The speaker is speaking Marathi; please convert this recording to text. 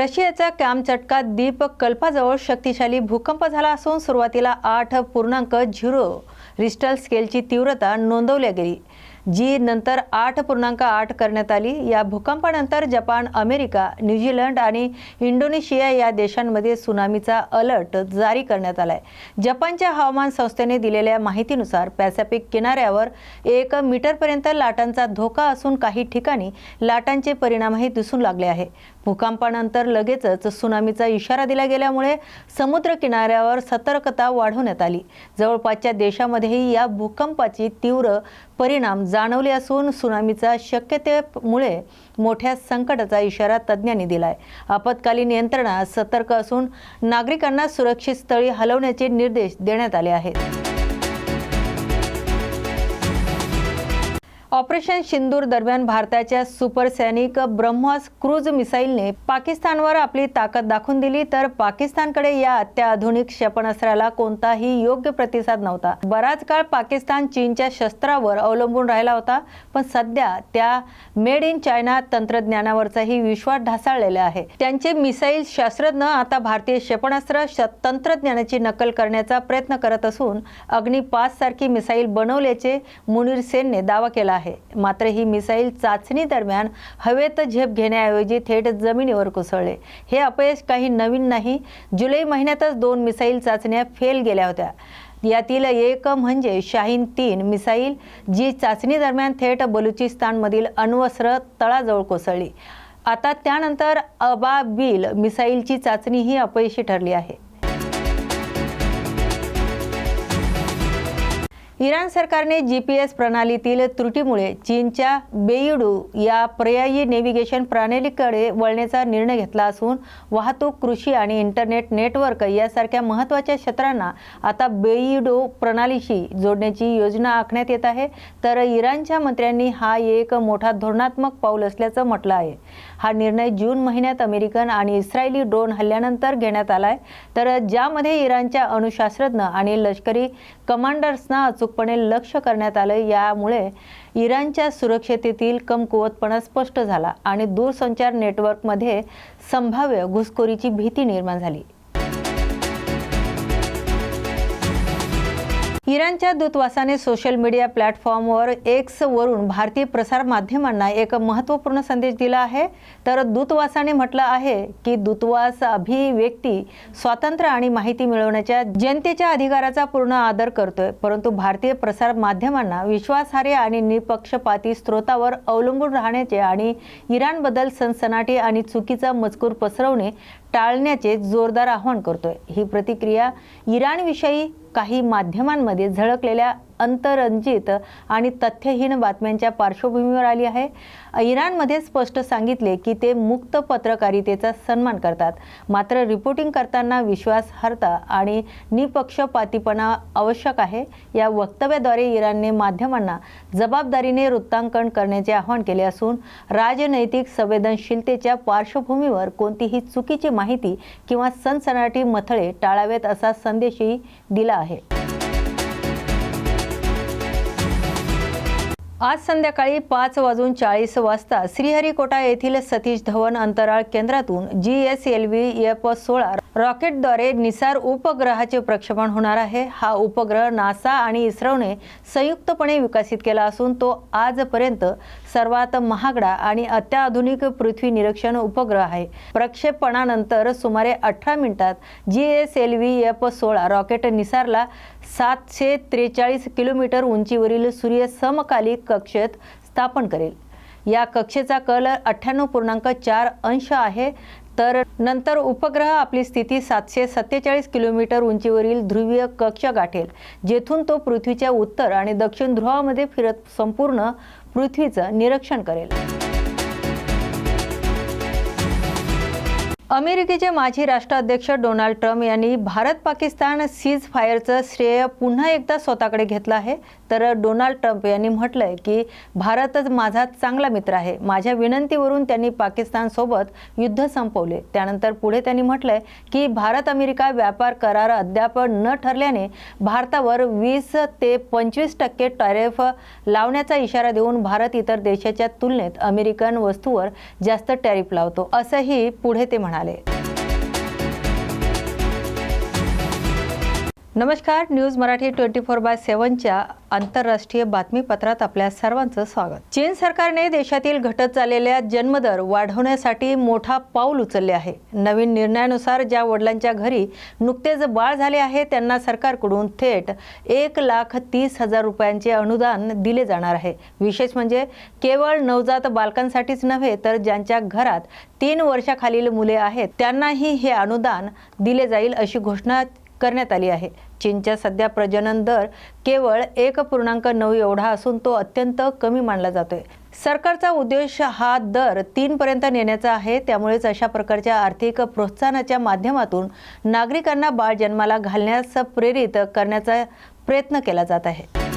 रशियाच्या कॅमचटका द्वीप कल्पाजवळ शक्तिशाली भूकंप झाला असून सुरुवातीला आठ पूर्णांक झिरो रिस्टल स्केलची तीव्रता नोंदवली गेली. जी नंतर आठ पूर्णांक आठ करण्यात आली. या भूकंपानंतर जपान अमेरिका न्यूझीलंड आणि इंडोनेशिया या देशांमध्ये सुनामीचा अलर्ट जारी करण्यात आला आहे जपानच्या हवामान संस्थेने दिलेल्या माहितीनुसार पॅसिफिक किनाऱ्यावर एक मीटरपर्यंत लाटांचा धोका असून काही ठिकाणी लाटांचे परिणामही दिसून लागले आहे. भूकंपानंतर लगेचच सुनामीचा इशारा दिला गेल्यामुळे समुद्र किनाऱ्यावर सतर्कता वाढवण्यात आली. जवळपासच्या देशामध्येही या भूकंपाची तीव्र परिणाम जाणवले असून सुनामीचा शक्यतेमुळे मोठ्या संकटाचा इशारा तज्ज्ञांनी दिलाय. आपत्कालीन यंत्रणा सतर्क असून नागरिकांना सुरक्षित स्थळी हलवण्याचे निर्देश देण्यात आले आहेत. ऑपरेशन सिंदूर दरम्यान भारताच्या सुपरसैनिक ब्रह्मोस क्रूज मिसाईलने पाकिस्तानवर आपली ताकद दाखवून दिली तर पाकिस्तानकडे या अत्याधुनिक क्षेपणास्त्राला कोणताही योग्य प्रतिसाद नव्हता. बराच काळ पाकिस्तान चीनच्या शस्त्रावर अवलंबून राहिला होता पण सध्या त्या मेड इन चायना तंत्रज्ञानावरचाही विश्वास ढासाळलेला आहे. त्यांचे मिसाईल शास्त्रज्ञ आता भारतीय क्षेपणास्त्र श- तंत्रज्ञानाची नकल करण्याचा प्रयत्न करत असून अग्नि पाच सारखी मिसाईल बनवल्याचे मुनीर सेनने दावा केला आहे. मात्र ही मिसाईल चाचणी दरम्यान हवेत झेप घेण्याऐवजी थेट जमिनीवर कोसळले. हे अपयश काही नवीन नाही. जुलै महिन्यातच दोन मिसाईल चाचण्या फेल गेल्या होत्या. यातील एक म्हणजे शाहीन तीन मिसाईल जी चाचणी दरम्यान थेट बलुचिस्तानमधील अण्वस्त्र तळाजवळ कोसळली. आता त्यानंतर अबाबिल मिसाईलची चाचणी ही अपयशी ठरली आहे. इराण सरकारने जी पी एस प्रणालीतील त्रुटीमुळे चीनच्या बेईडू या पर्यायी नेव्हिगेशन प्रणालीकडे वळण्याचा निर्णय घेतला असून वाहतूक कृषी आणि इंटरनेट नेटवर्क यासारख्या महत्त्वाच्या क्षेत्रांना आता बेईडो प्रणालीशी जोडण्याची योजना आखण्यात येत आहे. तर इराणच्या मंत्र्यांनी हा एक मोठा धोरणात्मक पाऊल असल्याचं म्हटलं आहे. हा निर्णय जून महिन्यात अमेरिकन आणि इस्रायली ड्रोन हल्ल्यानंतर घेण्यात आला आहे तर ज्यामध्ये इराणच्या अणुशास्त्रज्ञ आणि लष्करी कमांडर्सना अचूकपणे लक्ष करण्यात आलं यामुळे इराणच्या सुरक्षतेतील कमकुवतपणा स्पष्ट झाला आणि दूरसंचार नेटवर्कमध्ये संभाव्य घुसखोरीची भीती निर्माण झाली. इराणच्या दूतवासाने सोशल मीडिया प्लॅटफॉर्मवर एक्सवरून भारतीय प्रसार माध्यमांना एक महत्त्वपूर्ण संदेश दिला आहे. तर दूतवासाने म्हटलं आहे की दूतवास अभिव्यक्ती स्वातंत्र्य आणि माहिती मिळवण्याच्या जनतेच्या अधिकाराचा पूर्ण आदर करतोय. परंतु भारतीय प्रसार माध्यमांना विश्वासार्ह आणि निपक्षपाती स्रोतावर अवलंबून राहण्याचे आणि इराणबद्दल सनसनाटी आणि चुकीचा मजकूर पसरवणे टाळण्याचे जोरदार आवाहन करतोय. ही प्रतिक्रिया इराणविषयी काही माध्यमांमध्ये झळकलेल्या अंतरंजित आणि तथ्यहीन बातम्यांच्या पार्श्वभूमीवर आली आहे. इराणमध्ये स्पष्ट सांगितले की ते मुक्त पत्रकारितेचा सन्मान करतात. मात्र रिपोर्टिंग करताना विश्वासार्हता आणि निपक्षपातीपणा आवश्यक आहे. या वक्तव्याद्वारे इराणने माध्यमांना जबाबदारीने वृत्तांकन करण्याचे आवाहन केले असून राजनैतिक संवेदनशीलतेच्या पार्श्वभूमीवर कोणतीही चुकीची माहिती किंवा सनसनाटी मथळे टाळावेत असा संदेशही दिला आहे. आज संध्याकाळी पाच वाजून चाळीस वाजता श्रीहरिकोटा येथील सतीश धवन अंतराळ केंद्रातून G S L V F सोळा रॉकेटद्वारे निसार उपग्रहाचे प्रक्षेपण होणार आहे. हा उपग्रह नासा आणि इस्रोने संयुक्तपणे विकसित केला असून तो आजपर्यंत सर्वात महागडा आणि अत्याधुनिक पृथ्वी निरीक्षण उपग्रह आहे. प्रक्षेपणानंतर सुमारे अठरा मिनिटात G S L V F सोळा रॉकेट निसारला सातशे त्रेचाळीस किलोमीटर उंचीवरील सूर्य समकालिक कक्षेत स्थापन करेल. या कक्षेचा कल अठ्ठ्याण्णव पूर्णांक चार अंश आहे. तर नंतर उपग्रह आपली स्थिती सातशे सत्तेचाळीस किलोमीटर उंचीवरील ध्रुवीय कक्ष गाठेल जेथून तो पृथ्वीच्या उत्तर आणि दक्षिण ध्रुवामध्ये फिरत संपूर्ण पृथ्वीचं निरीक्षण करेल. अमेरिकेचे माजी राष्ट्राध्यक्ष डोनाल्ड ट्रम्प यांनी भारत पाकिस्तान सीज फायरचं श्रेय पुन्हा एकदा स्वतःकडे घेतलं आहे. तर डोनाल्ड ट्रम्प यांनी म्हटलंय की भारतच माझा चांगला मित्र आहे. माझ्या विनंतीवरून त्यांनी पाकिस्तानसोबत युद्ध संपवले. त्यानंतर पुढे त्यांनी म्हटलंय की भारत अमेरिका व्यापार करार अद्याप न ठरल्याने भारतावर वीस ते पंचवीस टक्के टॅरिफ लावण्याचा इशारा देऊन भारत इतर देशाच्या तुलनेत अमेरिकन वस्तूवर जास्त टॅरिफ लावतो. असंही पुढे ते म्हणाले. म्हणाले नमस्कार news Marathi twenty four by सेव्हनच्या आंतरराष्ट्रीय बातमीपत्रात आपल्या सर्वांचं स्वागत. चीन सरकारने देशातील घटत चाललेल्या जन्मदर वाढवण्यासाठी मोठा पाऊल उचलले आहे. नवीन निर्णयानुसार ज्या वडिलांच्या घरी नुकतेच बाळ झाले आहे त्यांना सरकारकडून थेट एक लाख तीस हजार रुपयांचे अनुदान दिले जाणार आहे. विशेष म्हणजे केवळ नवजात बालकांसाठीच नव्हे तर ज्यांच्या घरात तीन वर्षाखालील मुले आहेत त्यांनाही हे अनुदान दिले जाईल अशी घोषणा करण्यात आली आहे. चीनच्या सध्या प्रजनन दर केवळ एक पूर्णांक नऊ एवढा असून तो अत्यंत कमी मानला जातोय. सरकारचा उद्देश हा दर तीनपर्यंत नेण्याचा आहे. त्यामुळेच अशा प्रकारच्या आर्थिक प्रोत्साहनाच्या माध्यमातून नागरिकांना बाळ जन्माला घालण्यास प्रेरित करण्याचा प्रयत्न केला जात आहे.